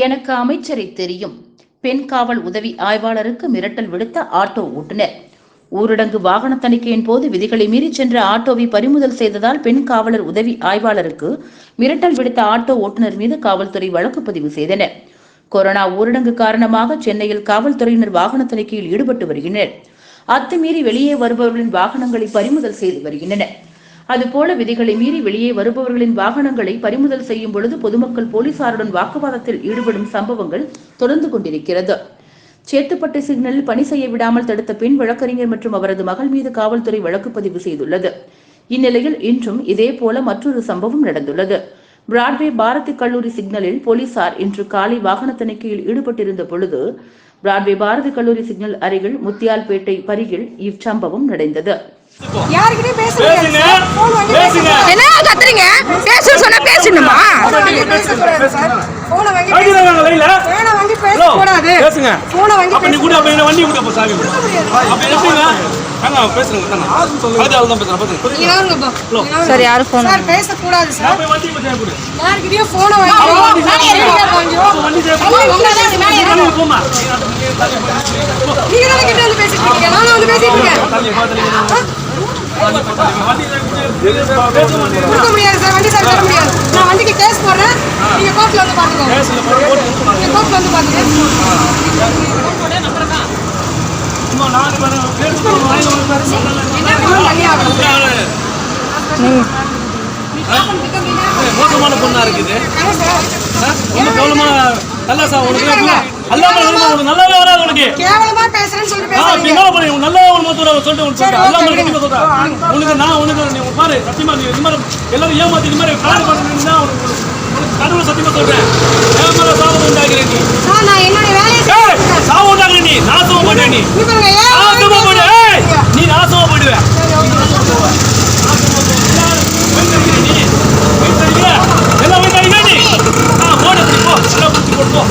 எனக்கு அமைச்சரை தெரியும். பெண் காவல் உதவி ஆய்வாளருக்கு மிரட்டல் விடுத்த ஆட்டோ ஓட்டுநர். ஊரடங்கு வாகன தணிக்கையின் போது விதிகளை மீறி சென்ற ஆட்டோவை பறிமுதல் செய்ததால் பெண் காவலர் உதவி ஆய்வாளருக்கு மிரட்டல் விடுத்த ஆட்டோ ஓட்டுநர் மீது காவல்துறை வழக்கு பதிவு செய்தனர். கொரோனா ஊரடங்கு காரணமாக சென்னையில் காவல்துறையினர் வாகன தணிக்கையில் ஈடுபட்டு வருகின்றனர். அத்துமீறி வெளியே வருபவர்களின் வாகனங்களை பறிமுதல் செய்து வருகின்றனர். அதுபோல விதிகளை மீறி வெளியே வருபவர்களின் வாகனங்களை பறிமுதல் செய்யும் பொழுது பொதுமக்கள் போலீசாருடன் வாக்குவாதத்தில் ஈடுபடும் சம்பவங்கள் தொடர்ந்து கொண்டிருக்கிறது. சேத்துப்பட்டு சிக்னலில் பணி செய்ய விடாமல் தடுத்த பெண் வழக்கறிஞர் மற்றும் அவரது மகள் மீது காவல்துறை வழக்கு பதிவு செய்துள்ளது. இந்நிலையில் இன்றும் இதேபோல மற்றொரு சம்பவம் நடந்துள்ளது. பிராட்வே பாரதி கல்லூரி சிக்னலில் போலீசார் இன்று காலை வாகன தணிக்கையில் ஈடுபட்டிருந்த பொழுது பிராட்வே பாரதி கல்லூரி சிக்னல் அருகில் முத்தியால்பேட்டை பரியில் இச்சம்பவம் நடந்தது. யாருக்கிட்டயும் பேச முடியாது வாங்கி பேச பேசுங்க. என்ன? கத்துறீங்க பேச சொன்னா பேசணுமா phone வாங்கி பேசக்கூடாது சார். phone வாங்கி phone வாங்கி பேசக்கூடாது. பேசுங்க. வாங்கி அப்ப நீ கூட அப்ப என்ன வண்டி கூட அப்ப சாவி கொடு. அப்ப எப்படிங்க தாங்க பேசுங்க தாங்க அது அவள் தான் பேசுறேன் பேசுங்க நீங்க வாருங்கப்பா. நீங்க வாருங்க. சார் யாரு phone? சார், பேசக்கூடாது சார். நான் போய் வண்டி போய் கொடு யாருக்கிட்டயும் phone வாங்கி. வண்டி. போமா? நீங்க தானே கிட்ட கொடுக்க முடியாது சார். வண்டி சார் தர முடியாது. நான் வண்டிக்கு கேஸ் போடுறேன். நீங்க கோர்ட்ல வந்து பாத்துக்கோங்க. நீங்க கோர்ட்ல வந்து பாத்துக்கோங்க. மோசமான பொண்ணா இருக்குது. ரொம்ப கவனமா நல்லா சார் உனக்கு அல்லாம உனக்கு நல்லாவே வராது உனக்கு கேவலமா பேசுறேன்னு சொல்லிட்டு ஆ, பேசாதீங்க. பின்னால போறேன். உன் நல்லா ஒரு மொத்தம் சொல்லிட்டு உனக்கு சொல்றேன். சரி, அல்லாம ஓகே, கண்டிப்பா சொல்றேன். உனக்கு நான் உனக்கு நீ பாரு சத்தியமா நீ இந்த மாதிரி எல்லாரும் ஏமாத்தி இந்த மாதிரி காடு பண்ணுறீங்கன்னா உனக்கு உனக்கு கடவுளை சத்தியமா சொல்றேன். ஏன் மேல சாபம் உண்டாகிறேன் நீ? சார், நான் என்னுடைய வேலையை ஏய், செஞ்சுட்டு இருக்கேன். சாபம் உண்டாகிறேன் நீ? நாசமா போயிடுவே நீ. இங்க பாருங்க, ஏன் நாசமா போயிடுவே ஏய், நீ நாசமா போயிடுவே எல்லாம் போயிட்டாங்க நீ ஆ போடு அப்படி போ. எல்லாம் பிடிச்சி போட்டு போ.